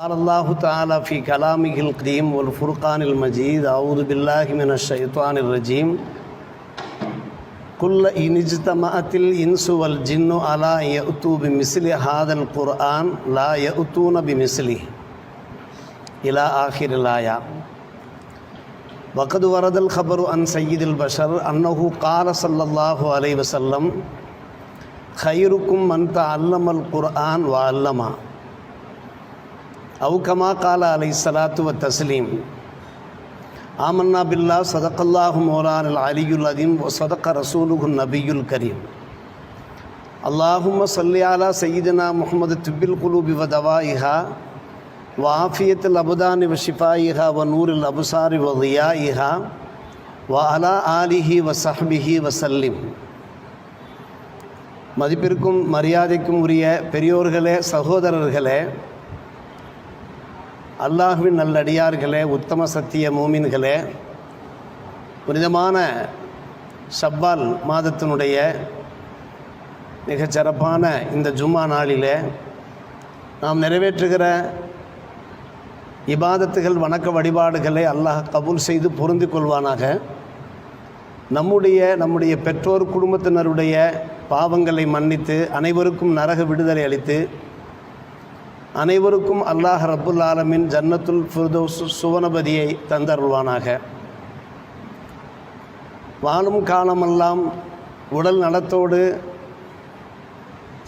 قال الله تعالى في كلامه القديم والفرقان المجيد أعوذ بالله من الشيطان الرجيم. كل إن اجتمعت الإنس والجن على يأتوا بمثل هذا القرآن؟ لا يأتون بمثله. إلى آخر الآية. وقد ورد الخبر عن سيد البشر أنه قال صلى الله عليه وسلم خيركم من تعلم القرآن وعلمه. அவுகமா காலா அலை சலாத்து வ தஸ்லீம் ஆமன்னா பில்லா சதக்கல்லாஹு மோலான் அலியுல் அதீம் சதக்க ரசூலுகு நபியுல் கரீம். அல்லாஹும சல்லியாலா சையீதனா முகமது துபில் குலூபி வ தவாயிஹா வாஃபியத்தில் அபுதானி வ ஷிஃபாயிஹா வ நூரில் அபுசாரி வ ரியாயிஹா வ அலா ஆலிஹி வ சஹ்பிஹி வ சல்லிம். மதிப்பிற்கும் மரியாதைக்கும் உரிய பெரியோர்களே சகோதரர்களே அல்லாஹுவின் நல்லடியார்களே உத்தம சத்திய மூமின்களே புனிதமான ஷப்பால் மாதத்தினுடைய மிகச் சிறப்பான இந்த ஜும்மா நாளிலே நாம் நிறைவேற்றுகிற இபாதத்துகள் வணக்க வழிபாடுகளை அல்லாஹ் கபூல் செய்து பொருந்தி கொள்வானாக. நம்முடைய நம்முடைய பெற்றோர் குடும்பத்தினருடைய பாவங்களை மன்னித்து அனைவருக்கும் நரக விடுதலை அளித்து அனைவருக்கும் அல்லாஹ் ரப்புல் ஆலமின் ஜன்னத்துல் ஃபிர்தோஸ் சுவனபதியை தந்தருள்வானாக. வாழும் காலமெல்லாம் உடல் நலத்தோடு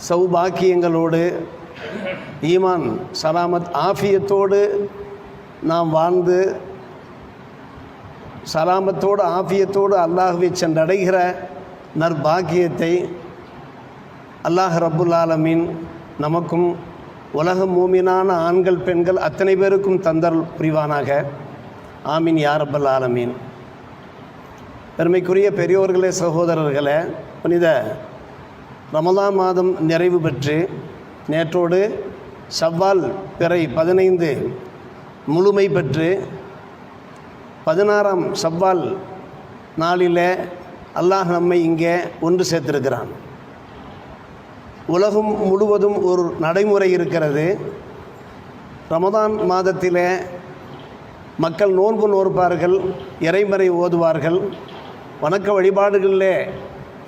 சௌபாக்கியங்களோடு ஈமான் சலாமத் ஆஃபியத்தோடு நாம் வாழ்ந்து சலாமத்தோடு ஆஃபியத்தோடு அல்லாஹுவை சென்றடைகிற நற்பாக்கியத்தை அல்லாஹ் ரபுல் ஆலமீன் நமக்கும் உலக மூமினான ஆண்கள் பெண்கள் அத்தனை பேருக்கும் தந்தர் புரிவானாக. ஆமீன் யாரப்பல் ஆலமீன். பெருமைக்குரிய பெரியோர்களே சகோதரர்களே புனித ரமலான் மாதம் நிறைவு பெற்று நேற்றோடு ஷவ்வால் பிறை பதினைந்து முழுமை பெற்று பதினாறாம் ஷவ்வால் நாளில் அல்லாஹ் நம்மை இங்கே ஒன்று சேர்த்திருக்கிறான். உலகம் முழுவதும் ஒரு நடைமுறை இருக்கிறது. ரமதான் மாதத்திலே மக்கள் நோன்பு நோற்பார்கள் இறைமறை ஓதுவார்கள். வணக்க வழிபாடுகளிலே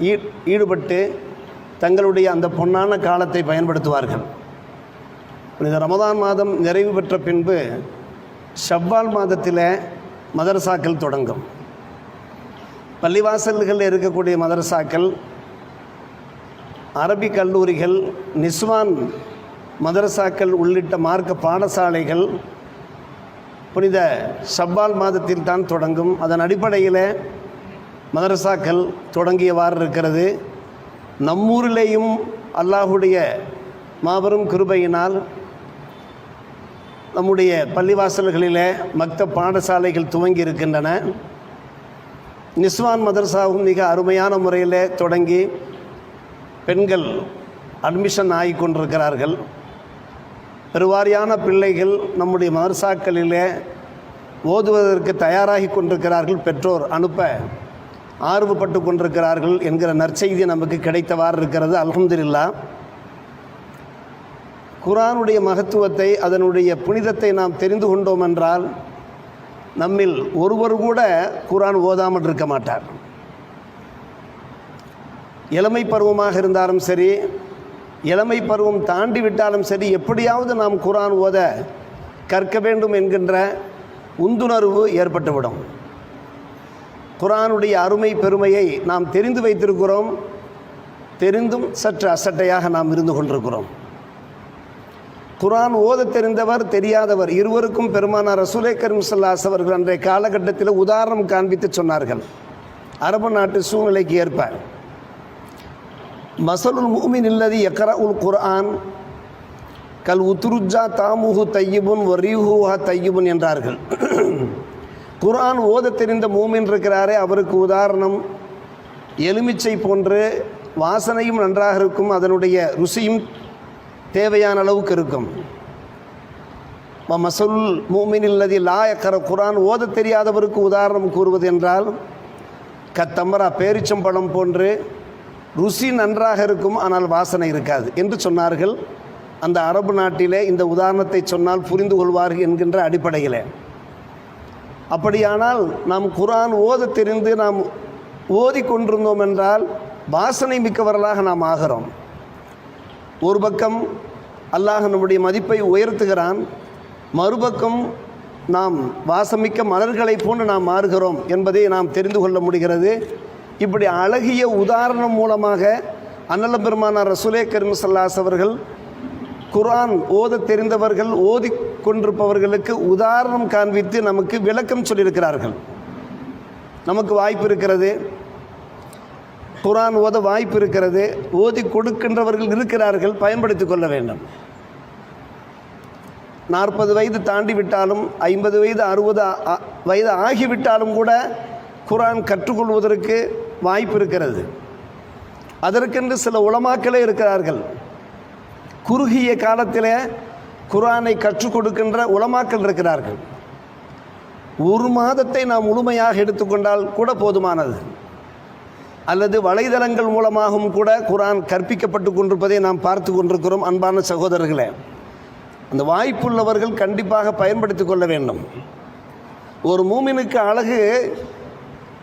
ஈ ஈடுபட்டு தங்களுடைய அந்த பொன்னான காலத்தை பயன்படுத்துவார்கள். இந்த ரமதான் மாதம் நிறைவு பெற்ற பின்பு ஷவ்வால் மாதத்தில் மதரசாக்கள் தொடங்கும். பள்ளிவாசல்களில் இருக்கக்கூடிய மதரசாக்கள் அரபி கல்லூரிகள் நிஸ்வான் மதரசாக்கள் உள்ளிட்ட மார்க்க பாடசாலைகள் புனித சவ்வால் மாதத்தில் தான் தொடங்கும். அதன் அடிப்படையில் மதரசாக்கள் தொடங்கியவாறு இருக்கிறது. நம்மூரிலேயும் அல்லாஹுடைய மாபெரும் கிருபையினால் நம்முடைய பள்ளிவாசல்களில் மக்த பாடசாலைகள் துவங்கி இருக்கின்றன. நிஸ்வான் மதரசாவும் மிக அருமையான முறையில் தொடங்கி பெண்கள் அட்மிஷன் ஆகி கொண்டிருக்கிறார்கள் பெருவாரியான பிள்ளைகள் நம்முடைய மதர்சாக்களிலே ஓதுவதற்கு தயாராகி கொண்டிருக்கிறார்கள். பெற்றோர் அனுப்ப ஆர்வப்பட்டு கொண்டிருக்கிறார்கள் என்கிற நற்செய்தி நமக்கு கிடைத்தவாறு இருக்கிறது. அலமதுல்லா குரானுடைய மகத்துவத்தை அதனுடைய புனிதத்தை நாம் தெரிந்து கொண்டோம் என்றால் நம்மில் ஒருவர் கூட குரான் ஓதாமல் இருக்க மாட்டார். இளமை பருவமாக இருந்தாலும் சரி இளமை பருவம் தாண்டி விட்டாலும் சரி எப்படியாவது நாம் குரான் ஓத கற்க வேண்டும் என்கின்ற உந்துணர்வு ஏற்பட்டுவிடும். குரானுடைய அருமை பெருமையை நாம் தெரிந்து வைத்திருக்கிறோம். தெரிந்தும் சற்று அசட்டையாக நாம் இருந்து கொண்டிருக்கிறோம். குரான் ஓத தெரிந்தவர் தெரியாதவர் இருவருக்கும் பெருமானார் ரசூலே கரீம் சல்லாஸ் அவர்கள் அன்றைய காலகட்டத்தில் உதாரணம் காண்பித்து சொன்னார்கள். அரபு நாட்டு சூழ்நிலைக்கு ஏற்ப மசலுல் மூமின் இல்லதி எக்கர உல் குர்ஆன் கல் உத்ருஜா தாமுஹு தையிபுன் வரிஹூஹா தையிபுன் என்றார்கள். குர்ஆன் ஓத தெரிந்த மூமின் இருக்கிறாரே அவருக்கு உதாரணம் எலுமிச்சை போன்று வாசனையும் நன்றாக இருக்கும் அதனுடைய ருசியும் தேவையான அளவுக்கு இருக்கும். மசல் மூமின் இல்லதி லா எக்கர குரான் ஓத தெரியாதவருக்கு உதாரணம் கூறுவது என்றால் கத்தமரா பேரிச்சம்பழம் போன்று ருசி நன்றாக இருக்கும் ஆனால் வாசனை இருக்காது. என்று சொன்னார்கள். அந்த அரபு நாட்டிலே இந்த உதாரணத்தை சொன்னால் புரிந்து கொள்வார்கள் என்கின்ற அடிப்படையில். அப்படியானால் நாம் குரான் ஓத தெரிந்து நாம் ஓதி கொண்டிருந்தோம் என்றால் வாசனை மிக்கவர்களாக நாம் ஆகிறோம். ஒரு பக்கம் அல்லாஹ் நம்முடைய மதிப்பை உயர்த்துகிறான். மறுபக்கம் நாம் வாசமிக்க மலர்களைப் போன்று நாம் மாறுகிறோம் என்பதை நாம் தெரிந்து கொள்ள முடிகிறது. இப்படி அழகிய உதாரணம் மூலமாக அன்னல பெருமானார் ரசுலே கரிமசல்லாஸ் அவர்கள் குரான் ஓத தெரிந்தவர்கள் ஓதி கொண்டிருப்பவர்களுக்கு உதாரணம் காண்பித்து நமக்கு விளக்கம் சொல்லியிருக்கிறார்கள். நமக்கு வாய்ப்பு இருக்கிறது. குரான் ஓத வாய்ப்பு இருக்கிறது. ஓதி கொடுக்கின்றவர்கள் இருக்கிறார்கள். பயன்படுத்திக் கொள்ள வேண்டும். நாற்பது வயது தாண்டி விட்டாலும் ஐம்பது வயது அறுபது ஆ- வயது ஆகிவிட்டாலும் கூட குரான் கற்றுக்கொள்வதற்கு வாய்ப்பு இருக்கிறது. அதற்கென்று சில உளமாக்களே இருக்கிறார்கள். குறுகிய காலத்தில் குரானை கற்றுக் கொடுக்கின்ற உளமாக்கள் இருக்கிறார்கள். ஒரு மாதத்தை நாம் முழுமையாக எடுத்துக்கொண்டால் கூட போதுமானது. அல்லது வலைதளங்கள் மூலமாகவும் கூட குரான் கற்பிக்கப்பட்டு கொண்டிருப்பதை நாம் பார்த்து கொண்டிருக்கிறோம் அன்பான சகோதரர்களே. அந்த வாய்ப்புள்ளவர்கள் கண்டிப்பாக பயன்படுத்திக் கொள்ள வேண்டும். ஒரு மூமினுக்கு அழகு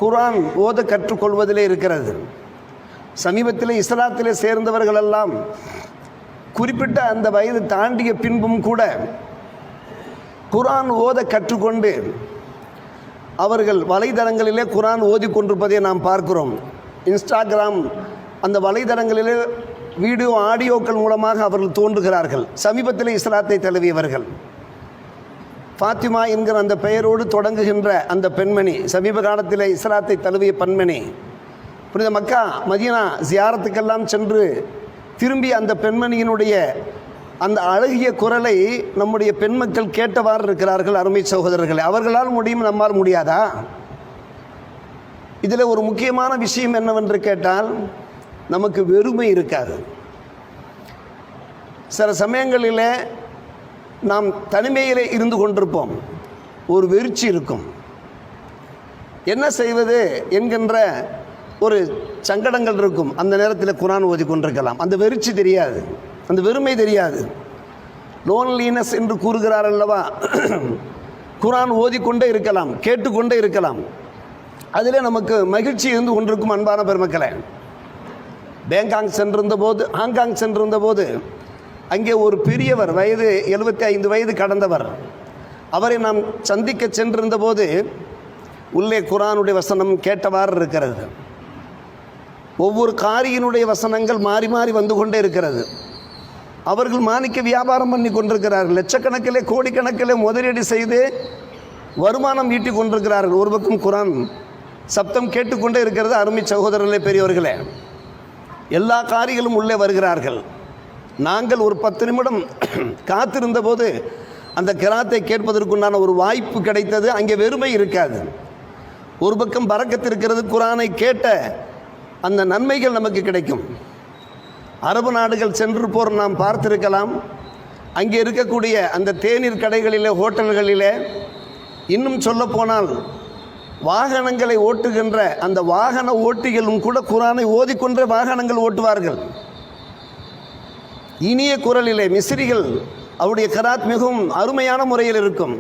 குரான் ஓத கற்றுக்கொள்வதிலே இருக்கிறது. சமீபத்தில் இஸ்லாத்திலே சேர்ந்தவர்களெல்லாம் குறிப்பிட்ட அந்த வயது தாண்டிய பின்பும் கூட குரான் ஓத கற்றுக்கொண்டு அவர்கள் வலைதளங்களிலே குரான் ஓதி கொண்டிருப்பதை நாம் பார்க்கிறோம். இன்ஸ்டாகிராம் அந்த வலைதளங்களிலே வீடியோ ஆடியோக்கள் மூலமாக அவர்கள் தோன்றுகிறார்கள். சமீபத்தில் இஸ்லாத்தை தழுவியவர்கள். ஃபாத்திமா என்கிற அந்த பெயரோடு தொடங்குகின்ற அந்த பெண்மணி சமீப காலத்தில் இஸ்லாத்தை தழுவிய பெண்மணி. புனித மக்கா மதீனா ஜியாரத்துக்கெல்லாம் சென்று திரும்பி அந்த பெண்மணியினுடைய அந்த அழகிய குரலை நம்முடைய பெண் மக்கள் கேட்டவாறு இருக்கிறார்கள் அருமை சகோதரர்களே. அவர்களால் முடியும் நம்மால் முடியாதா? இதில் ஒரு முக்கியமான விஷயம் என்னவென்று கேட்டால் நமக்கு வெறுமை இருக்காது. சில சமயங்களில் நாம் தனிமையிலே இருந்து கொண்டிருப்போம். ஒரு வெறிச்சி இருக்கும். என்ன செய்வது என்கின்ற ஒரு சங்கடங்கள் இருக்கும். அந்த நேரத்தில் குரான் ஓதி கொண்டிருக்கலாம். அந்த வெறிச்சி தெரியாது. அந்த வெறுமை தெரியாது. லோன்லீனஸ் என்று கூறுகிறார் அல்லவா? குரான் ஓதிக்கொண்டே இருக்கலாம். கேட்டுக்கொண்டே இருக்கலாம். அதிலே நமக்கு மகிழ்ச்சி இருந்து கொண்டிருக்கும் அன்பான பெருமக்களை. பேங்காங் சென்றிருந்த போது ஹாங்காங் சென்றிருந்த போது அங்கே ஒரு பெரியவர் வயது எழுபத்தி ஐந்து வயது கடந்தவர். அவரை நாம் சந்திக்க சென்றிருந்த போது உள்ளே குரானுடைய வசனம் கேட்டவாறு இருக்கிறது. ஒவ்வொரு காரியினுடைய வசனங்கள் மாறி மாறி வந்து கொண்டே இருக்கிறது. அவர்கள் மாணிக்க வியாபாரம் பண்ணி கொண்டிருக்கிறார்கள். லட்சக்கணக்கிலே கோடிக்கணக்கிலே முதலீடு செய்து வருமானம் ஈட்டி கொண்டிருக்கிறார்கள். ஒரு பக்கம் குரான் சப்தம் கேட்டுக்கொண்டே இருக்கிறது. அருமை சகோதரர்களே பெரியவர்களே. எல்லா காரிகளும் உள்ளே வருகிறார்கள். நாங்கள் ஒரு பத்து நிமிடம் காத்திருந்த போது அந்த கிராத்தை கேட்பதற்குண்டான ஒரு வாய்ப்பு கிடைத்தது. அங்கே வெறுமை இருக்காது. ஒரு பக்கம் பறக்கத்து இருக்கிறது. குரானை கேட்ட அந்த நன்மைகள் நமக்கு கிடைக்கும். அரபு நாடுகள் சென்று போர் நாம் பார்த்திருக்கலாம். அங்கே இருக்கக்கூடிய அந்த தேநீர் கடைகளிலே ஹோட்டல்களிலே இன்னும் சொல்லப்போனால் வாகனங்களை ஓட்டுகின்ற அந்த வாகன ஓட்டிகளும் கூட குரானை ஓதிக்கொண்டே வாகனங்கள் ஓட்டுவார்கள். இனிய குரலிலே மிஸ்ரிகள் அவருடைய கராத் மிகவும் அருமையான முறையில் இருக்கும்.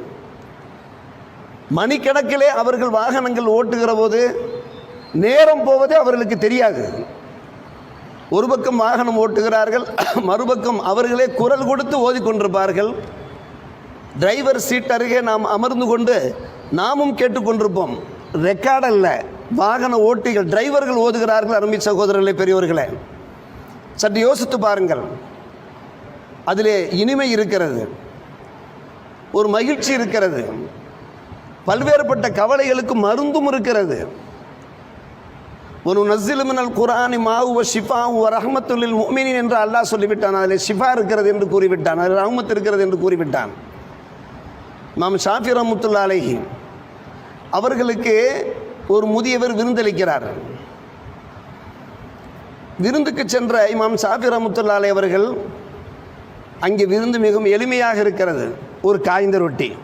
மணிக்கணக்கிலே அவர்கள் வாகனங்கள் ஓட்டுகிற போது நேரம் போவதே அவர்களுக்கு தெரியாது. ஒரு பக்கம் வாகனம் ஓட்டுகிறார்கள் மறுபக்கம் அவர்களே குரல் கொடுத்து ஓதிக்கொண்டிருப்பார்கள். டிரைவர் சீட் அருகே நாம் அமர்ந்து கொண்டு நாமும் கேட்டுக்கொண்டிருப்போம். ரெக்கார்ட் அல்ல வாகன ஓட்டிகள் டிரைவர்கள் ஓதுகிறார்கள் அருமை சகோதரர்களே பெரியவர்களே சற்று யோசித்து பாருங்கள். அதிலே இனிமை இருக்கிறது. ஒரு மகிழ்ச்சி இருக்கிறது. பல்வேறுபட்ட கவலைகளுக்கு மருந்தும் இருக்கிறது. ஒரு நசிலுமினல் குரானி மாவு ஷிஃபா ரஹமத்துல்லில் முமினின் என்று அல்லாஹ் சொல்லிவிட்டான். அதில் ஷிஃபா இருக்கிறது என்று கூறிவிட்டான். அதில் ரஹமத் இருக்கிறது என்று கூறிவிட்டான். மாம் ஷாஃபி ரஹமத்துல்லா அலைஹி அவர்களுக்கு ஒரு முதியவர் விருந்தளிக்கிறார். விருந்துக்கு சென்ற இமாம் ஷாஃபி ரஹமத்துல்லா அவர்கள் அங்கே விருந்து மிகவும் எளிமையாக இருக்கிறது. ஒரு காய்ந்த ரொட்டி.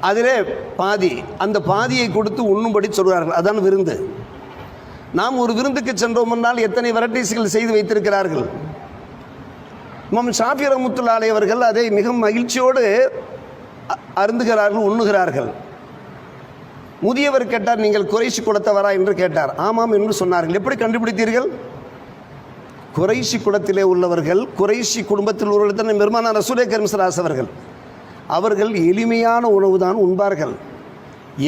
அதிலே பாதி அந்த பாதியை கொடுத்து உண்ணும்படி சொல்கிறார்கள். அதான் விருந்து. நாம் ஒரு விருந்துக்கு சென்றோம் என்றால் எத்தனை வெரைட்டிஸ்கள் செய்து வைத்திருக்கிறார்கள்? மம் ஷாஃபி ரஹ்மத்துல்லாஹி அவர்கள் அதை மிக மகிழ்ச்சியோடு அ- அருந்துகிறார்கள் உண்ணுகிறார்கள். முதியவர் கேட்டார் நீங்கள் குறைசி குலத்தவரா? என்று கேட்டார். ஆமாம் என்று சொன்னார்கள். எப்படி கண்டுபிடித்தீர்கள்? குறைசி குலத்திலே உள்ளவர்கள் குறைசி குடும்பத்தில் உள்ளவர்கள் தான் பெருமான ரசூலே கரிம்சராஸ் அவர்கள். அவர்கள் எளிமையான உணவு தான் உண்பார்கள்.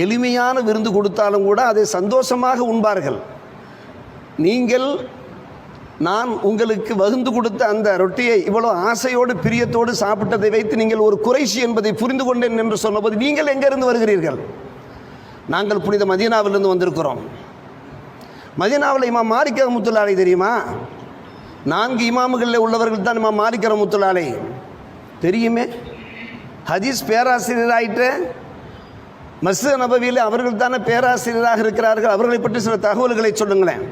எளிமையான விருந்து கொடுத்தாலும் கூட அதை சந்தோஷமாக உண்பார்கள். நீங்கள் நான் உங்களுக்கு வகுந்து கொடுத்த அந்த ரொட்டியை இவ்வளோ ஆசையோடு பிரியத்தோடு சாப்பிட்டதை வைத்து நீங்கள் ஒரு குறைசி என்பதை புரிந்து கொண்டேன் என்று சொன்னபோது நீங்கள் எங்கிருந்து வருகிறீர்கள்? நாங்கள் புனித மதீனாவிலிருந்து வந்திருக்கிறோம். மதீனாவில் இம்மா மாரிக்க முத்துலாலை தெரியுமா? நான்கு இமாமுகளில் உள்ளவர்கள் தான் இமாம் மாலிக்கிற ரஹ்மத்துல்லாஹி தெரியுமே? ஹதீஸ் பேராசிரியர் ஆயிட்டு மஸ்ஜித் நபவியில் அவர்கள் தானே பேராசிரியராக இருக்கிறார்கள். அவர்களை பற்றி சில தகவல்களை சொல்லுங்களேன்.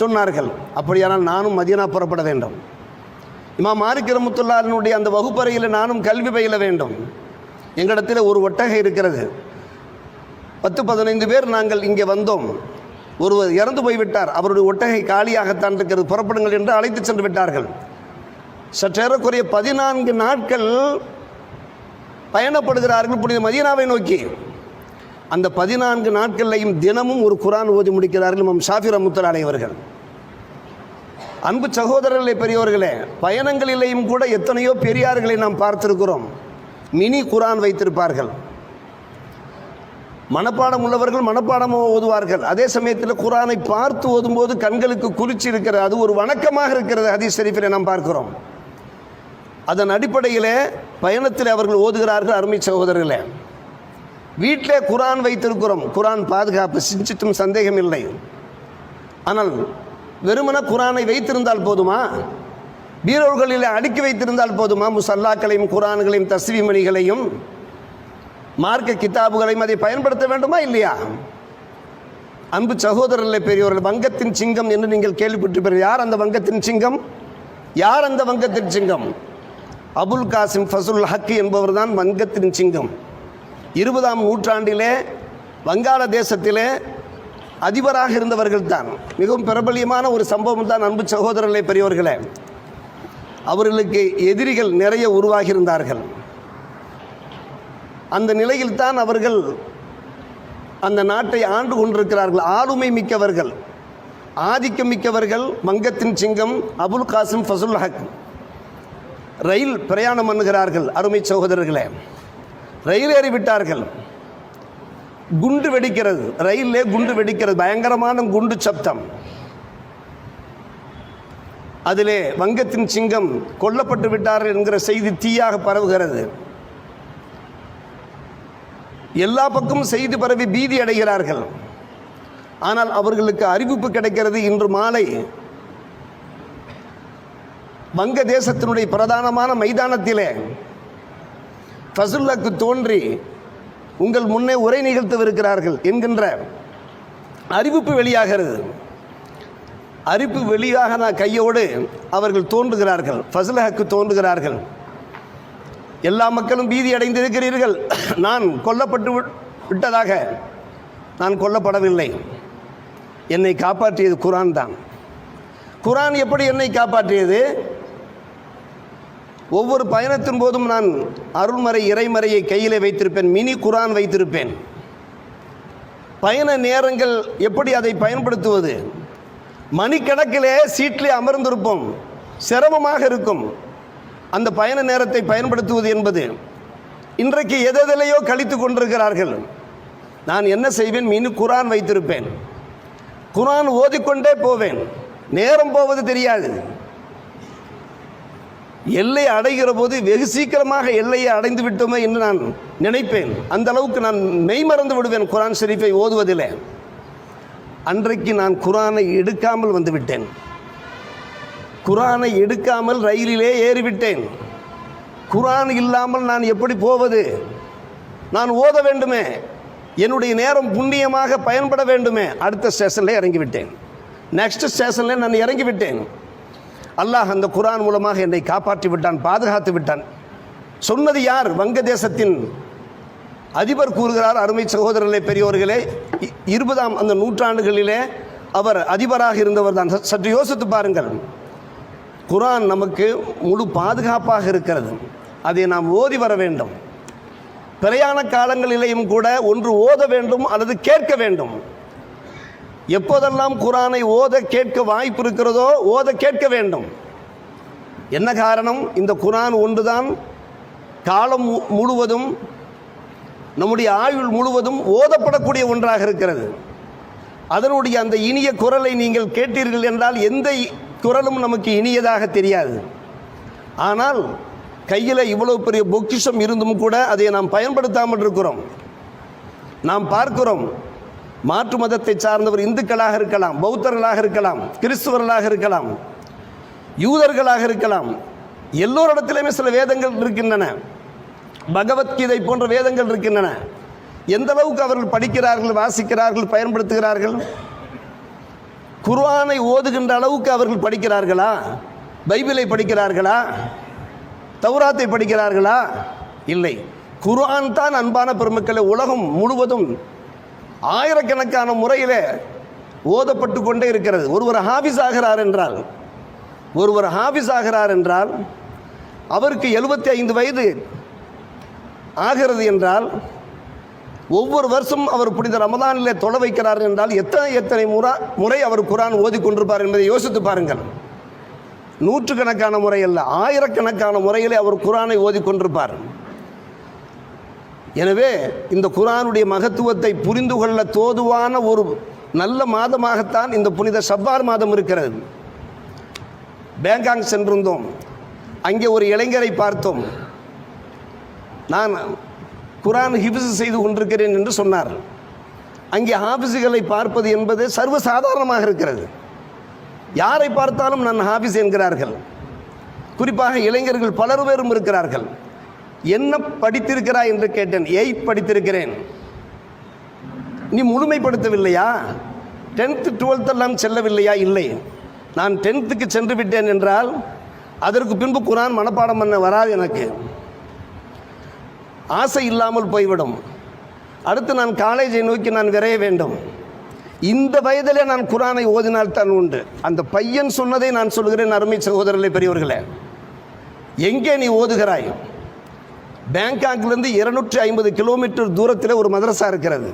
சொன்னார்கள். அப்படியானால் நானும் மதியனா புறப்பட வேண்டும். இமாம் மாலிக் ரஹ்மத்துல்லாஹினுடைய அந்த வகுப்பறையில் நானும் கல்வி பயில வேண்டும். எங்களிடத்தில் ஒரு ஒட்டகை இருக்கிறது. பத்து பதினைந்து பேர் நாங்கள் இங்கே வந்தோம். ஒருவர் இறந்து போய்விட்டார். அவருடைய ஒட்டகை காலியாகத்தான் இருக்கிறது. புறப்படுங்கள் என்று அழைத்து சென்று விட்டார்கள். சற்றேறக்குறைய பதினான்கு நாட்கள் பயணப்படுகிறார்கள் புனித மதீனாவை நோக்கி. அந்த பதினான்கு நாட்கள்லையும் தினமும் ஒரு குரான் ஓதி முடிக்கிறார்கள் மம் ஷாஃபி ரமுத்தலாலை அவர்கள். அன்பு சகோதரர்களே பெரியவர்களே பயணங்களிலேயும் கூட எத்தனையோ பெரியார்களை நாம் பார்த்திருக்கிறோம். மினி குரான் வைத்திருப்பார்கள். மனப்பாடம் உள்ளவர்கள் மனப்பாடம் ஓதுவார்கள். அதே சமயத்தில் குரானை பார்த்து ஓதும்போது கண்களுக்கு குளிர்ச்சி இருக்கிறது. அது ஒரு வணக்கமாக இருக்கிறது. ஹதீஸ் ஷெரீஃபில் நாம் பார்க்கிறோம். அதன் அடிப்படையில் பயணத்தில் அவர்கள் ஓதுகிறார்கள் அருமை சகோதரர்களே. வீட்டிலே குரான் வைத்திருக்கிறோம். குரான் பாதுகாப்பு சிஞ்சிட்டும் சந்தேகம் இல்லை. ஆனால் வெறுமன குரானை வைத்திருந்தால் போதுமா? பீரோர்களில் அடுக்கி வைத்திருந்தால் போதுமா? முசல்லாக்களையும் குரான்களையும் தஸ்வீமணிகளையும் மார்க்க கிதாபுகளையும் அதை பயன்படுத்த வேண்டுமா இல்லையா? அன்பு சகோதரர்களே பெரியவர்கள் வங்கத்தின் சிங்கம் என்று நீங்கள் கேள்விப்பட்டிருப்பீர்கள். யார் அந்த வங்கத்தின் சிங்கம்? யார் அந்த வங்கத்தின் சிங்கம்? அபுல் காசிம் ஃபசுல் ஹக் என்பவர் தான் வங்கத்தின் சிங்கம். இருபதாம் நூற்றாண்டிலே வங்காள தேசத்திலே அதிபராக இருந்தவர்கள் தான். மிகவும் பிரபலியமான ஒரு சம்பவம் தான் அன்பு சகோதரர்களே பெரியவர்களே அவர்களுக்கு எதிரிகள் நிறைய உருவாகியிருந்தார்கள். அந்த நிலையில்தான் அவர்கள் அந்த நாட்டை ஆண்டு கொண்டிருக்கிறார்கள். ஆளுமை மிக்கவர்கள் ஆதிக்கம் மிக்கவர்கள் வங்கத்தின் சிங்கம் அபுல் காசிம் ஃபசுல் ஹக். ரயில் பிரயாணம் பண்ணுகிறார்கள் அருமை சகோதரர்களே. ரயில் ஏறிவிட்டார்கள் குண்டு வெடிக்கிறது. ரயிலே குண்டு வெடிக்கிறது. பயங்கரமான குண்டு சப்தம். அதிலே வங்கத்தின் சிங்கம் கொல்லப்பட்டு விட்டார்கள் என்கிற செய்தி தீயாக பரவுகிறது. எல்லா பக்கமும் செய்தி பரவி பீதி அடைகிறார்கள். ஆனால் அவர்களுக்கு அறிவிப்பு கிடைக்கிறது இன்று மாலை. வங்க தேசத்தினுடைய பிரதானமான மைதானத்திலே ஃபசுல்லாக்கு தோன்றி உங்கள் முன்னே உரை நிகழ்த்தவிருக்கிறார்கள் என்கின்ற அறிவிப்பு வெளியாகிறது. அறிவிப்பு வெளியாக நான் கையோடு அவர்கள் தோன்றுகிறார்கள் ஃபசுலஹக்கு தோன்றுகிறார்கள். எல்லா மக்களும் பீதி அடைந்திருக்கிறீர்கள். நான் கொல்லப்பட்டு விட்- விட்டதாக நான் கொல்லப்படவில்லை. என்னை காப்பாற்றியது குரான் தான். குரான் எப்படி என்னை காப்பாற்றியது? ஒவ்வொரு பயணத்தின் போதும் நான் அருள்மறை இறைமறையை கையிலே வைத்திருப்பேன் மினி குரான் வைத்திருப்பேன். பயண நேரங்கள் எப்படி அதை பயன்படுத்துவது? மணிக்கணக்கிலே சீட்டிலே அமர்ந்திருப்போம். சிரமமாக இருக்கும். அந்த பயண நேரத்தை பயன்படுத்துவது என்பது இன்றைக்கு எதெதிலையோ கழித்து கொண்டிருக்கிறார்கள். நான் என்ன செய்வேன்? மீண்டும் குரான் வைத்திருப்பேன். குரான் ஓதிக்கொண்டே போவேன். நேரம் போவது தெரியாது. எல்லை அடைகிற போது வெகு சீக்கிரமாக எல்லையை அடைந்து விட்டோமே என்று நான் நினைப்பேன். அந்த அளவுக்கு நான் மெய்மறந்து விடுவேன் குரான் ஷெரீஃபை ஓதுவதில்லை அன்றைக்கு நான் குரானை எடுக்காமல் வந்துவிட்டேன் குரானை எடுக்காமல் ரயிலிலே ஏறிவிட்டேன். குரான் இல்லாமல் நான் எப்படி போவது? நான் ஓத வேண்டுமே. என்னுடைய நேரம் புண்ணியமாக பயன்பட வேண்டுமே. அடுத்த ஸ்டேஷனில் இறங்கிவிட்டேன். நெக்ஸ்ட் ஸ்டேஷனில் நான் இறங்கிவிட்டேன். அல்லாஹ் அந்த குரான் மூலமாக என்னை காப்பாற்றி விட்டான் பாதுகாத்து விட்டான். சொன்னது யார்? வங்கதேசத்தின் அதிபர் கூறுகிறார் அருமை சகோதரர்களே பெரியோர்களே. இ- இருபதாம் அந்த நூற்றாண்டுகளிலே அவர் அதிபராக இருந்தவர் தான். சற்று யோசித்து பாருங்கள். குரான் நமக்கு முழு பாதுகாப்பாக இருக்கிறது. அதை நாம் ஓதி வர வேண்டும். பிரயாண காலங்களிலேயும் கூட ஒன்று ஓத வேண்டும் அல்லது கேட்க வேண்டும். எப்போதெல்லாம் குரானை ஓத கேட்க வாய்ப்பு இருக்கிறதோ ஓத கேட்க வேண்டும். என்ன காரணம்? இந்த குரான் ஒன்றுதான் காலம் மு- முழுவதும் நம்முடைய ஆயுள் முழுவதும் ஓதப்படக்கூடிய ஒன்றாக இருக்கிறது. அதனுடைய அந்த இனிய குரலை நீங்கள் கேட்டீர்கள் என்றால் எந்த குரலும் நமக்கு இனியதாக தெரியாது. ஆனால் கையில் இவ்வளவு பெரிய பொக்கிஷம் இருந்தும் கூட அதை நாம் பயன்படுத்தாமல் இருக்கிறோம். நாம் பார்க்கிறோம் மாற்று மதத்தை சார்ந்தவர் இந்துக்களாக இருக்கலாம் பௌத்தர்களாக இருக்கலாம் கிறிஸ்துவர்களாக இருக்கலாம் யூதர்களாக இருக்கலாம். எல்லோரிடத்திலுமே சில வேதங்கள் இருக்கின்றன. பகவத்கீதை போன்ற வேதங்கள் இருக்கின்றன. எந்த அளவுக்கு அவர்கள் படிக்கிறார்கள் வாசிக்கிறார்கள் பயன்படுத்துகிறார்கள்? குர்ஆனை ஓதுகின்ற அளவுக்கு அவர்கள் படிக்கிறார்களா? பைபிளை படிக்கிறார்களா? தௌராத்தை படிக்கிறார்களா? இல்லை. குர்ஆன் தான் அன்பான பெருமக்களை உலகம் முழுவதும் ஆயிரக்கணக்கான முறையில் ஓதப்பட்டு கொண்டே இருக்கிறது. ஒருவர் ஹாஃபிஸ் ஆகிறார் என்றால் ஒருவர் ஹாஃபிஸ் ஆகிறார் என்றால் அவருக்கு எழுபத்தி ஐந்து வயது ஆகிறது என்றால் ஒவ்வொரு வருஷம் அவர் புனித ரமதானில் தொலை வைக்கிறார் என்றால் எத்தனை எத்தனை முறை முறை அவர் குரான் ஓதிக்கொண்டிருப்பார் என்பதை யோசித்து பாருங்கள். நூற்றுக்கணக்கான முறை அல்ல ஆயிரக்கணக்கான முறையிலே அவர் குரானை ஓதிக்கொண்டிருப்பார். எனவே இந்த குரானுடைய மகத்துவத்தை புரிந்து கொள்ள தோதுவான ஒரு நல்ல மாதமாகத்தான் இந்த புனித சவ்வார் மாதம் இருக்கிறது. பேங்காங் சென்றிருந்தோம். அங்கே ஒரு இளைஞரை பார்த்தோம். நான் குரான் ஹிஃபிஸ் செய்து கொண்டிருக்கிறேன் என்று சொன்னார். அங்கே ஹாபிஸுகளை பார்ப்பது என்பது சர்வசாதாரணமாக இருக்கிறது. யாரை பார்த்தாலும் நான் ஹாபிஸ் என்கிறார்கள். குறிப்பாக இளைஞர்கள் பலர் பேரும் இருக்கிறார்கள். என்ன படித்திருக்கிறாய் என்று கேட்டேன். எயிட் படித்திருக்கிறேன். நீ முழுமைப்படுத்தவில்லையா? டென்த்து டுவெல்த்தெல்லாம் செல்லவில்லையா? இல்லை. நான் டென்த்துக்கு சென்று விட்டேன் என்றால் அதற்கு பின்பு குரான் மனப்பாடம் பண்ண வராது எனக்கு. ஆசை இல்லாமல் போய்விடும். அடுத்து நான் காலேஜை நோக்கி நான் விரைய வேண்டும். இந்த வயதிலே நான் குரானை ஓதினால் தான் உண்டு. அந்த பையன் சொன்னதை நான் சொல்கிறேன் அருமை சகோதரர்களே பெரியவர்களே எங்கே நீ ஓதுகிறாய்? பேங்காக்லேருந்து இருநூற்றி ஐம்பது கிலோமீட்டர் தூரத்தில் ஒரு மதரசா இருக்கிறது.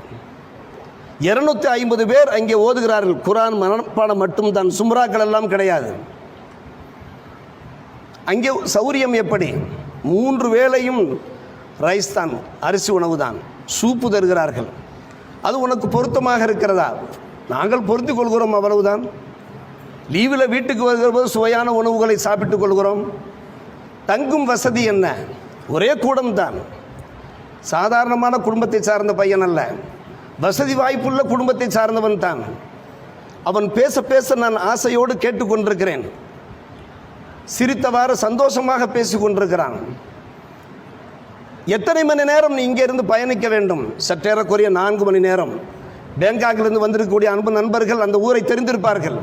இருநூத்தி ஐம்பது பேர் அங்கே ஓதுகிறார்கள். குரான் மனப்பாடம் மட்டும்தான் சும்ராக்கள் எல்லாம் கிடையாது. அங்கே சௌரியம் எப்படி? மூன்று வேளையும் ரைஸ் தான் அரிசி உணவு தான். சூப்பு தருகிறார்கள். அது உனக்கு பொருத்தமாக இருக்கிறதா? நாங்கள் பொருத்திக் கொள்கிறோம் அவ்வளவுதான். லீவில் வீட்டுக்கு வருகிற போது சுவையான உணவுகளை சாப்பிட்டுக் கொள்கிறோம். தங்கும் வசதி என்ன? ஒரே கூடம் தான். சாதாரணமான குடும்பத்தை சார்ந்த பையன் அல்ல. வசதி வாய்ப்புள்ள குடும்பத்தை சார்ந்தவன் தான். அவன் பேச பேச நான் ஆசையோடு கேட்டுக்கொண்டிருக்கிறேன். சிரித்தவாறு சந்தோஷமாக பேசிக்கொண்டிருக்கிறான். எத்தனை மணி நேரம் நீ இங்கே இருந்து பயணிக்க வேண்டும்? சற்றேறக்குரிய நான்கு மணி நேரம். பேங்காக்கிலிருந்து வந்திருக்கக்கூடிய அன்பு நண்பர்கள் அந்த ஊரை தெரிந்திருப்பார்கள்.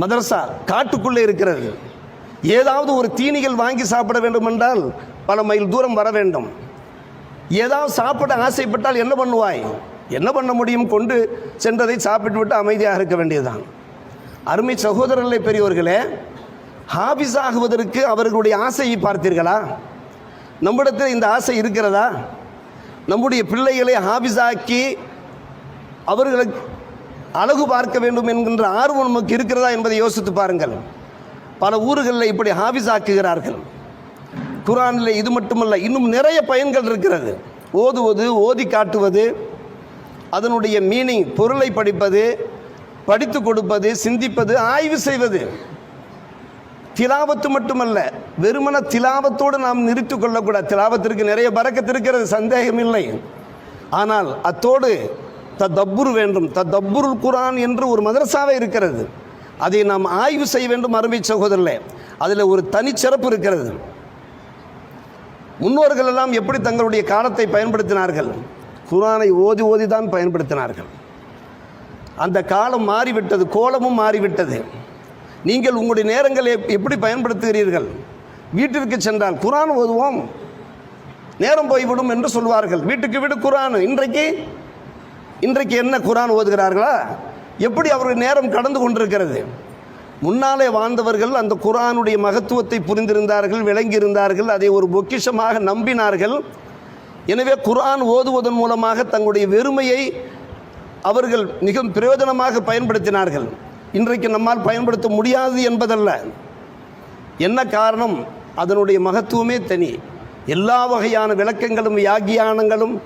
மதரசா காட்டுக்குள்ளே இருக்கிறது. ஏதாவது ஒரு தீனிகள் வாங்கி சாப்பிட வேண்டும் என்றால் பல மைல் தூரம் வர வேண்டும். ஏதாவது சாப்பிட ஆசைப்பட்டால் என்ன பண்ணுவாய்? என்ன பண்ண முடியும்? கொண்டு சென்றதை சாப்பிட்டு விட்டு அமைதியாக இருக்க வேண்டியதுதான். அருமை சகோதரர்களே பெரியவர்களே ஹாபிஸ் ஆகுவதற்கு அவர்களுடைய ஆசையை பார்த்தீர்களா? நம்மிடத்தில் இந்த ஆசை இருக்கிறதா? நம்முடைய பிள்ளைகளை ஹாபிஸாக்கி அவர்களுக்கு அழகு பார்க்க வேண்டும் என்கின்ற ஆர்வம் நமக்கு இருக்கிறதா என்பதை யோசித்து பாருங்கள். பல ஊர்களில் இப்படி ஹாபிஸ் ஆக்குகிறார்கள் குரானில் இது மட்டுமல்ல இன்னும் நிறைய பயன்கள் இருக்கிறது. ஓதுவது ஓதி காட்டுவது அதனுடைய மீனிங் பொருளை படிப்பது படித்து கொடுப்பது சிந்திப்பது ஆய்வு செய்வது. திலாவத்து மட்டுமல்ல வெறுமன திலாவத்தோடு நாம் நிறுத்தி கொள்ளக்கூடாது. திலாவத்திற்கு நிறைய பறக்கத்து இருக்கிறது சந்தேகம் இல்லை ஆனால் அத்தோடு தத்தப்புரு வேண்டும். தத்தப்புருல் குரான் என்று ஒரு மதரசாவே இருக்கிறது. அதை நாம் ஆய்வு செய்ய வேண்டும் அருமை சகோதரில் அதில் ஒரு தனிச்சிறப்பு இருக்கிறது. முன்னோர்கள் எல்லாம் எப்படி தங்களுடைய காலத்தை பயன்படுத்தினார்கள்? குரானை ஓதி ஓதி தான் பயன்படுத்தினார்கள். அந்த காலம் மாறிவிட்டது கோலமும் மாறிவிட்டது. நீங்கள் உங்களுடைய நேரங்களை எப்படி பயன்படுத்துகிறீர்கள்? வீட்டிற்கு சென்றால் குரான் ஓதுவோம். நேரம் போய்விடும் என்று சொல்வார்கள். வீட்டுக்கு வீடு குரான். இன்றைக்கு இன்றைக்கு என்ன குரான் ஓதுகிறார்களா? எப்படி அவர்கள் நேரம் கடந்து கொண்டிருக்கிறது? முன்னாலே வாழ்ந்தவர்கள் அந்த குரானுடைய மகத்துவத்தை புரிந்திருந்தார்கள் விளங்கியிருந்தார்கள் அதை ஒரு பொக்கிஷமாக நம்பினார்கள். எனவே குரான் ஓதுவதன் மூலமாக தங்களுடைய வெறுமையை அவர்கள் மிகவும் பிரயோஜனமாக பயன்படுத்தினார்கள். இன்றைக்கு நம்மால் பயன்படுத்த முடியாது என்பதல்ல. என்ன காரணம்? அதனுடைய மகத்துவமே தனி. எல்லா வகையான விளக்கங்களும் யாகியானங்களும்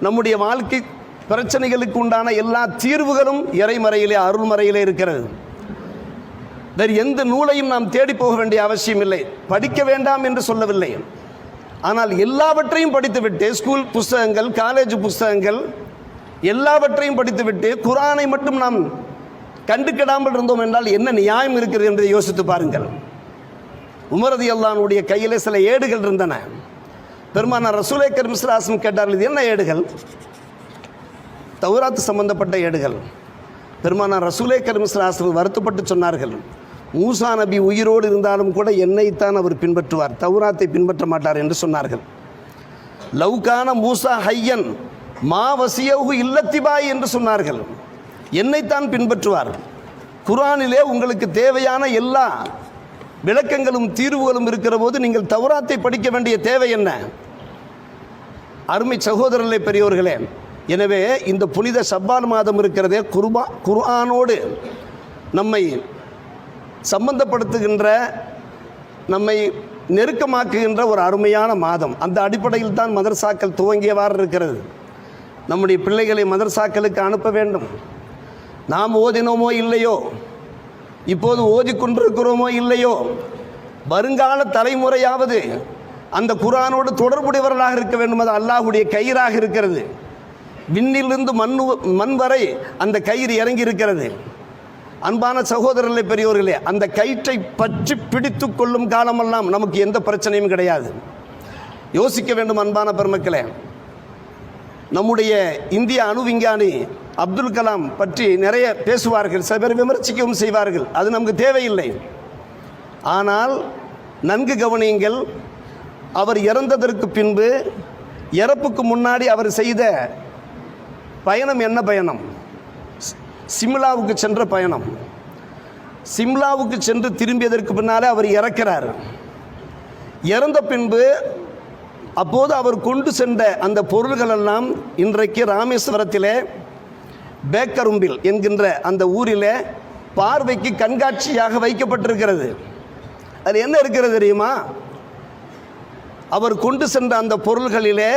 நம்முடைய வாழ்க்கை பிரச்சனைகளுக்கு உண்டான எல்லா தீர்வுகளும் இறைமறையிலே அருள்மறையிலே இருக்கிறது. வேறு எந்த நூலையும் நாம் தேடி போக வேண்டிய அவசியம் இல்லை. படிக்க வேண்டாம் என்று சொல்லவில்லை. ஆனால் எல்லாவற்றையும் படித்துவிட்டு ஸ்கூல் புஸ்தகங்கள் காலேஜ் புஸ்தகங்கள் எல்லாவற்றையும் படித்துவிட்டு குரானை மட்டும் நாம் கண்டுக்கிடாமல் இருந்தோம் என்றால் என்ன நியாயம் இருக்கிறது என்பதை யோசித்து பாருங்கள். உமரதி அல்லானுடைய கையிலே சில ஏடுகள் இருந்தன. பெருமான ரசூலை கர்மிஸ்ராசம் கேட்டார்கள் இது என்ன ஏடுகள்? தௌராத்து சம்பந்தப்பட்ட ஏடுகள். பெருமானார் ரசூலே கரிமிஸ்லாசம் வருத்தப்பட்டு சொன்னார்கள் மூசா நபி உயிரோடு இருந்தாலும் கூட என்னைத்தான் அவர் பின்பற்றுவார் தௌராத்தை பின்பற்ற மாட்டார் என்று சொன்னார்கள். லவ்கான மூசா ஹையன் மா வசியவு இல்லத்திபாய் என்று சொன்னார்கள். என்னைத்தான் பின்பற்றுவார். குரானிலே உங்களுக்கு தேவையான எல்லா விளக்கங்களும் தீர்வுகளும் இருக்கிற போது நீங்கள் தௌராத்தை படிக்க வேண்டிய தேவை என்ன? அருமை சகோதரர்களே பெரியோர்களே எனவே இந்த புனித சப்பால் மாதம் இருக்கிறதே குர்பா குர்ஆனோடு நம்மை சம்பந்தப்படுத்துகின்ற நம்மை நெருக்கமாக்குகின்ற ஒரு அருமையான மாதம். அந்த அடிப்படையில் தான் மதரசாக்கள் துவங்கியவாறு இருக்கிறது. நம்முடைய பிள்ளைகளை மதரசாக்களுக்கு அனுப்ப வேண்டும். நாம் ஓதினோமோ இல்லையோ? இப்போது ஓதிக்கொண்டிருக்கிறோமோ இல்லையோ? வருங்கால தலைமுறையாவது அந்த குரானோடு தொடர்புடையவர்களாக இருக்க வேண்டும். அது அல்லாஹுடைய கயிறாக இருக்கிறது. விண்ணிலிருந்து மண் மண் வரை அந்த கயிறு இறங்கி இருக்கிறது அன்பான சகோதரர்களே பெரியோர்களே அந்த கயிற்றை பற்றி பிடித்து கொள்ளும் காலமெல்லாம் நமக்கு எந்த பிரச்சனையும் கிடையாது. யோசிக்க வேண்டும் அன்பான பெருமக்களே. நம்முடைய இந்திய அணு விஞ்ஞானி அப்துல் கலாம் பற்றி நிறைய பேசுவார்கள். சில பேர் விமர்சிக்கவும் செய்வார்கள். அது நமக்கு தேவையில்லை. ஆனால் நன்கு கவனியுங்கள் அவர் இறந்ததற்கு பின்பு இறப்புக்கு முன்னாடி அவர் செய்த பயணம் என்ன பயணம்? சிம்லாவுக்கு சென்ற பயணம். சிம்லாவுக்கு சென்று திரும்பியதற்கு பின்னாலே அவர் இறக்கிறார். இறந்த பின்பு அப்போது அவர் கொண்டு சென்ற அந்த பொருள்களெல்லாம் இன்றைக்கு ராமேஸ்வரத்திலே பேக்கரும்பில் என்கின்ற அந்த ஊரிலே பார்வைக்கு கண்காட்சியாக வைக்கப்பட்டிருக்கிறது. அது என்ன இருக்கிறது தெரியுமா? அவர் கொண்டு சென்ற அந்த பொருள்களிலே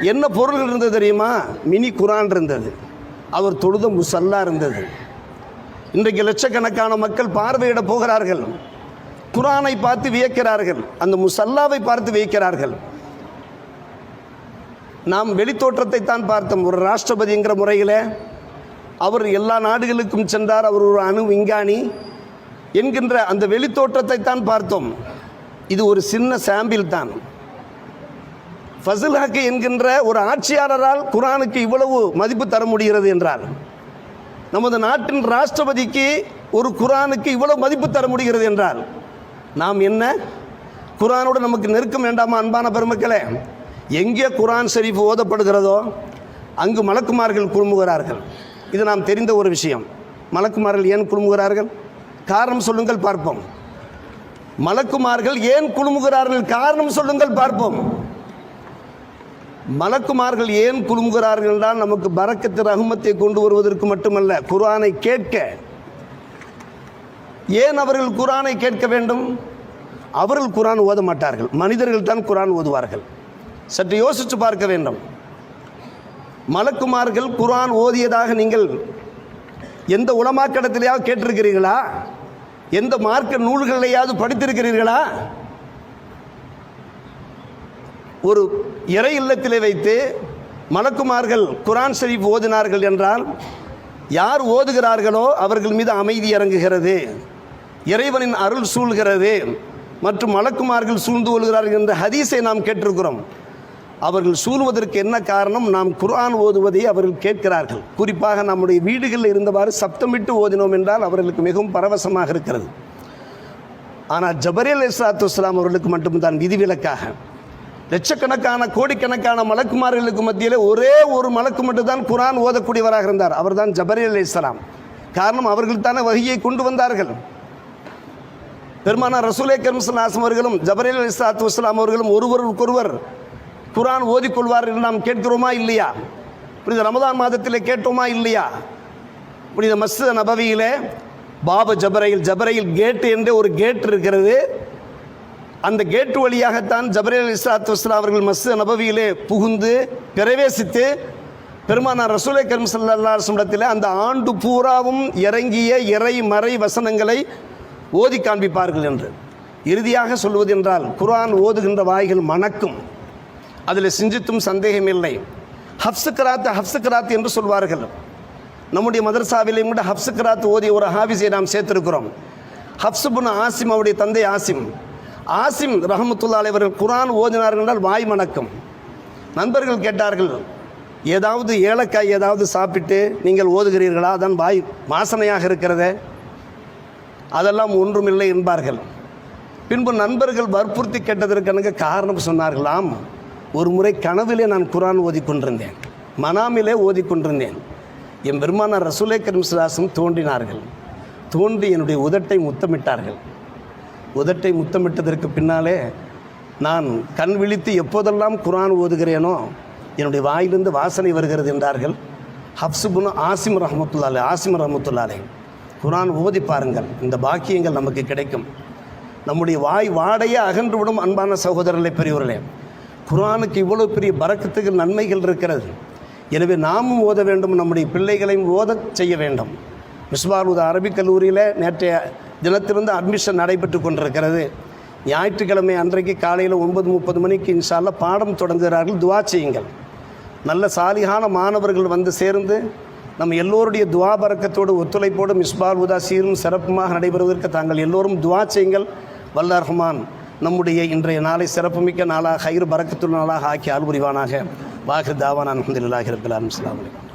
என்ன பொருள்கள் இருந்தது தெரியுமா? மினி குரான் இருந்தது. அவர் தொழுத முசல்லா இருந்தது. இன்றைக்கு லட்சக்கணக்கான மக்கள் பார்வையிட போகிறார்கள். குரானை பார்த்து வியக்கிறார்கள். அந்த முசல்லாவை பார்த்து வியக்கிறார்கள். நாம் வெளித்தோற்றத்தை தான் பார்த்தோம். ஒரு ராஷ்டிரபதிங்கிற முறையில் அவர் எல்லா நாடுகளுக்கும் சென்றார். அவர் ஒரு அணு விஞ்ஞானி என்கின்ற அந்த வெளித்தோற்றத்தை தான் பார்த்தோம். இது ஒரு சின்ன சாம்பிள் தான். ஃபசில் ஹக்கு என்கின்ற ஒரு ஆட்சியாளரால் குரானுக்கு இவ்வளவு மதிப்பு தர முடிகிறது என்றார் நமது நாட்டின் ராஷ்டிரபதிக்கு ஒரு குரானுக்கு இவ்வளவு மதிப்பு தர முடிகிறது என்றால் நாம் என்ன? குரானோடு நமக்கு நெருக்கம் வேண்டாமா அன்பான பெருமக்களே? எங்கே குரான் ஷெரீஃப் ஓதப்படுகிறதோ அங்கு மலக்குமார்கள் குழுமுகிறார்கள். இது நாம் தெரிந்த ஒரு விஷயம். மலக்குமார்கள் ஏன் குழுமுகிறார்கள் காரணம் சொல்லுங்கள் பார்ப்போம். மலக்குமார்கள் ஏன் குழுமுகிறார்கள் காரணம் சொல்லுங்கள் பார்ப்போம். மலக்குமார்கள் ஏன் குழுமுகிறார்கள் என்றால் நமக்கு பறக்கத்து ரகுமத்தை கொண்டு வருவதற்கு மட்டுமல்ல குரானை கேட்க. ஏன் அவர்கள் குரானை கேட்க வேண்டும்? அவர்கள் குரான் ஓத மாட்டார்கள். மனிதர்கள் தான் குரான் ஓதுவார்கள். சற்று யோசித்து பார்க்க வேண்டும். மலக்குமார்கள் குரான் ஓதியதாக நீங்கள் எந்த உலமாக்கடத்திலேயாவது கேட்டிருக்கிறீர்களா? எந்த மார்க்க நூல்களையாவது படித்திருக்கிறீர்களா? ஒரு இறை இல்லத்திலே வைத்து மலக்குமார்கள் குரான் ஷரீஃப் ஓதினார்கள் என்றால் யார் ஓதுகிறார்களோ அவர்கள் மீது அமைதி இறங்குகிறது. இறைவனின் அருள் சூழ்கிறது. மற்றும் மலக்குமார்கள் சூழ்ந்து கொள்கிறார்கள் என்ற ஹதீஸை நாம் கேட்டிருக்கிறோம். அவர்கள் சூழ்வதற்கு என்ன காரணம்? நாம் குர்ஆன் ஓதுவதை அவர்கள் கேட்கிறார்கள். குறிப்பாக நம்முடைய வீடுகளில் இருந்தவாறு சப்தமிட்டு ஓதினோம் என்றால் அவர்களுக்கு மிகவும் பரவசமாக இருக்கிறது. ஆனால் ஜபரேல் இஸ்லாத்து இஸ்லாம் அவர்களுக்கு மட்டும்தான் விதிவிலக்காக. லட்சக்கணக்கான கோடிக்கணக்கான மலக்குமார்களுக்கு மத்தியில் ஒரே ஒரு மலக்கு மட்டும்தான் குரான் ஓதக்கூடியவராக இருந்தார். அவர்தான் அலி இஸ்லாம் காரணம் அவர்கள் தானே வகையை கொண்டு வந்தார்கள். பெருமானார் ரசூலே கரிம்சல்லாசம் அவர்களும் ஜபரேல் அலிஸ்லாத்து வஸ்லாம் அவர்களும் ஒருவருக்கொருவர் குரான் ஓதிக்கொள்வார் என்று நாம் கேட்கிறோமா இல்லையா? புனித ரமதான் மாதத்தில் கேட்டோமா இல்லையா? புனித மஸ்ஜித் நபவியில் பாப ஜபரையில் ஜபரையில் கேட்டு என்று ஒரு கேட் இருக்கிறது. அந்த கேட்டு வழியாகத்தான் ஜபரேல் இஸ்லாத்து வஸ்லாம் அவர்கள் மஸ்து நபவியிலே புகுந்து பிரவேசித்து பெருமானார் ரசூலை கரும் சல்லாஸ்மிடத்தில் அந்த ஆண்டு பூராவும் இறங்கிய இறை மறை வசனங்களை ஓதி காண்பிப்பார்கள் என்று. இறுதியாக சொல்வது என்றால் குரான் ஓதுகின்ற வாய்கள் மணக்கும். அதில் சிந்தித்தும் சந்தேகமில்லை ஹப்சுக்கராத் ஹப்சுக்கராத் என்று சொல்வார்கள். நம்முடைய மதரசாவிலே கூட ஹப்சுக்கராத் ஓதிய ஒரு ஹாபிஸை நாம் சேர்த்திருக்கிறோம். ஹப்சுபுன் ஆசிம் அவருடைய தந்தை ஆசிம். ஆசிம் ரஹமத்துல்லா அவர்கள் குரான் ஓதினார்கள் என்றால் வாய் மணக்கம். நண்பர்கள் கேட்டார்கள் ஏதாவது ஏலக்காய் ஏதாவது சாப்பிட்டு நீங்கள் ஓதுகிறீர்களா? அதான் வாய் வாசனையாக இருக்கிறதே. அதெல்லாம் ஒன்றுமில்லை என்பார்கள். பின்பு நண்பர்கள் வற்புறுத்தி கேட்டதற்கு காரணம் சொன்னார்களாம் ஒரு முறை கனவிலே நான் குரான் ஓதிக்கொண்டிருந்தேன். மனாமிலே ஓதிக்கொண்டிருந்தேன். என் பெருமானார் ரசூலே கரிம்சலாசம் தோன்றினார்கள். தோன்றி என்னுடைய உதட்டை முத்தமிட்டார்கள். உதட்டை முத்தமிட்டதற்கு பின்னாலே நான் கண் விழித்து எப்போதெல்லாம் குரான் ஓதுகிறேனோ என்னுடைய வாயிலிருந்து வாசனை வருகிறது என்றார்கள். ஹப்சுபுன் ஆசிம் ரஹமத்துல்லாலே ஆசிம் ரஹமத்துல்லாலே குரான் ஓதி பாருங்கள். இந்த பாக்கியங்கள் நமக்கு கிடைக்கும். நம்முடைய வாய் வாடையே அகன்றுவிடும் அன்பான சகோதரர்களை பெரியவர்களே குரானுக்கு இவ்வளோ பெரிய பறக்கத்துக்கு நன்மைகள் இருக்கிறது. எனவே நாமும் ஓத வேண்டும் நம்முடைய பிள்ளைகளையும் ஓத செய்ய வேண்டும். மிஸ்பாலுதா அரபிக் கல்லூரியில் நேற்றைய தினத்திலிருந்து அட்மிஷன் நடைபெற்று கொண்டிருக்கிறது. ஞாயிற்றுக்கிழமை அன்றைக்கு காலையில் ஒன்பது முப்பது மணிக்கு இன்ஷால்ல பாடம் தொடங்குகிறார்கள் துவா செய்யுங்கள். நல்ல சாலிகான மாணவர்கள் வந்து சேர்ந்து நம்ம எல்லோருடைய துவா பறக்கத்தோடு ஒத்துழைப்போடு மிஸ்பால் உதா சீரும் சிறப்புமாக நடைபெறுவதற்கு தாங்கள் எல்லோரும் துவா செய்யுங்கள். வல்ல ரஹ்மான் நம்முடைய இன்றைய நாளை சிறப்புமிக்க நாளாக ஹைர் பறக்கத்துள்ள நாளாக ஆக்கி அல்புரிவானாக புரிவானாக தாவான் அலமதுல்லாஹி ரபில் வலைக்கம்